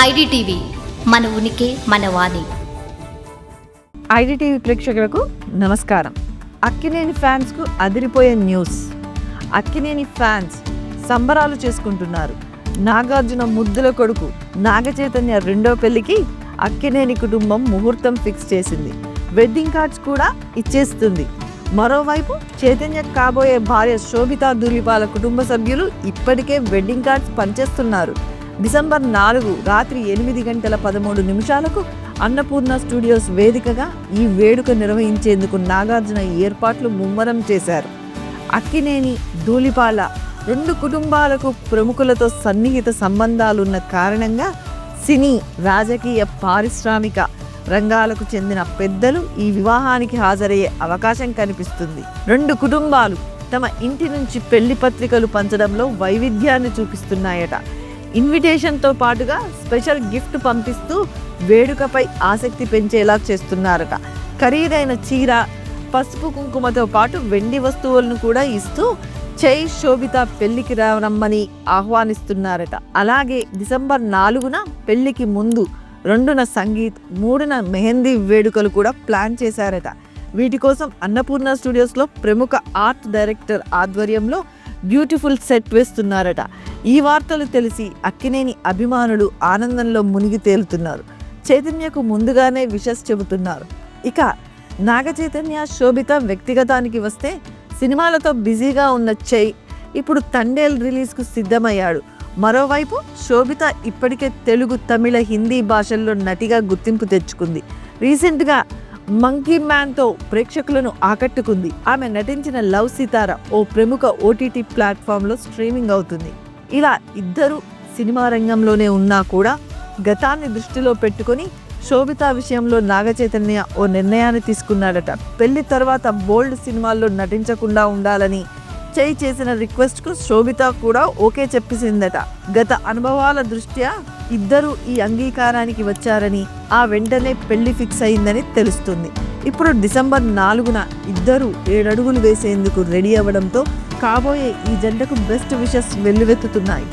IDTV మన ఉనికి మన వాణి. ఐడిటీవీ ప్రేక్షకులకు నమస్కారం. అక్కినేని ఫ్యాన్స్కు అదిరిపోయే న్యూస్. అక్కినేని ఫ్యాన్స్ సంబరాలు చేసుకుంటున్నారు. నాగార్జున ముద్దుల కొడుకు నాగచైతన్య రెండో పెళ్ళికి అక్కినేని కుటుంబం ముహూర్తం ఫిక్స్ చేసింది. వెడ్డింగ్ కార్డ్స్ కూడా ఇచ్చేస్తుంది. మరోవైపు చైతన్య కాబోయే భార్య శోభితా దులిపాల కుటుంబ సభ్యులు ఇప్పటికే వెడ్డింగ్ కార్డ్స్ పనిచేస్తున్నారు. డిసెంబర్ నాలుగు రాత్రి ఎనిమిది గంటల పదమూడు నిమిషాలకు అన్నపూర్ణ స్టూడియోస్ వేదికగా ఈ వేడుక నిర్వహించేందుకు నాగార్జున ఏర్పాట్లు ముమ్మరం చేశారు. అక్కినేని ధూళిపాల రెండు కుటుంబాలకు ప్రముఖులతో సన్నిహిత సంబంధాలున్న కారణంగా సినీ రాజకీయ పారిశ్రామిక రంగాలకు చెందిన పెద్దలు ఈ వివాహానికి హాజరయ్యే అవకాశం కనిపిస్తుంది. రెండు కుటుంబాలు తమ ఇంటి నుంచి పెళ్ళి పత్రికలు పంచడంలో వైవిధ్యాన్ని చూపిస్తున్నాయట. ఇన్విటేషన్తో పాటుగా స్పెషల్ గిఫ్ట్ పంపిస్తూ వేడుకపై ఆసక్తి పెంచేలా చేస్తున్నారట. ఖరీదైన చీర పసుపు కుంకుమతో పాటు వెండి వస్తువులను కూడా ఇస్తూ చై శోభిత పెళ్ళికి రమ్మని ఆహ్వానిస్తున్నారట. అలాగే డిసెంబర్ నాలుగున పెళ్ళికి ముందు రెండున సంగీత్ మూడున మెహందీ వేడుకలు కూడా ప్లాన్ చేశారట. వీటి కోసం అన్నపూర్ణ స్టూడియోస్లో ప్రముఖ ఆర్ట్ డైరెక్టర్ ఆధ్వర్యంలో బ్యూటిఫుల్ సెట్ వేస్తున్నారట. ఈ వార్తలు తెలిసి అక్కినేని అభిమానులు ఆనందంలో మునిగి తేలుతున్నారు. చైతన్యకు ముందుగానే విషస్ చెబుతున్నారు. ఇక నాగ చైతన్య శోభిత వ్యక్తిగతానికి వస్తే సినిమాలతో బిజీగా ఉన్న చై ఇప్పుడు తండేల్ రిలీజ్కు సిద్ధమయ్యాడు. మరోవైపు శోభిత ఇప్పటికే తెలుగు తమిళ హిందీ భాషల్లో నటిగా గుర్తింపు తెచ్చుకుంది. రీసెంట్గా మంకీ మ్యాన్తో ప్రేక్షకులను ఆకట్టుకుంది. ఆమె నటించిన లవ్ సితార ఓ ప్రముఖ ఓటీటీ ప్లాట్ఫామ్లో స్ట్రీమింగ్ అవుతుంది. ఇలా ఇద్దరు సినిమా రంగంలోనే ఉన్నా కూడా గతాన్ని దృష్టిలో పెట్టుకొని శోభిత విషయంలో నాగచైతన్య ఓ నిర్ణయాన్ని తీసుకున్నాడట. పెళ్ళి తర్వాత బోల్డ్ సినిమాల్లో నటించకుండా ఉండాలని చేయి చేసిన రిక్వెస్ట్కు శోభిత కూడా ఓకే చెప్పేసిందట. గత అనుభవాల దృష్ట్యా ఇద్దరు ఈ అంగీకారానికి వచ్చారని ఆ వెంటనే పెళ్ళి ఫిక్స్ అయిందని తెలుస్తుంది. ఇప్పుడు డిసెంబర్ నాలుగున ఇద్దరు ఏడడుగులు వేసేందుకు రెడీ అవ్వడంతో కాబోయే ఈ జంటకు బెస్ట్ విషెస్ వెల్లువెత్తుతున్నాయి.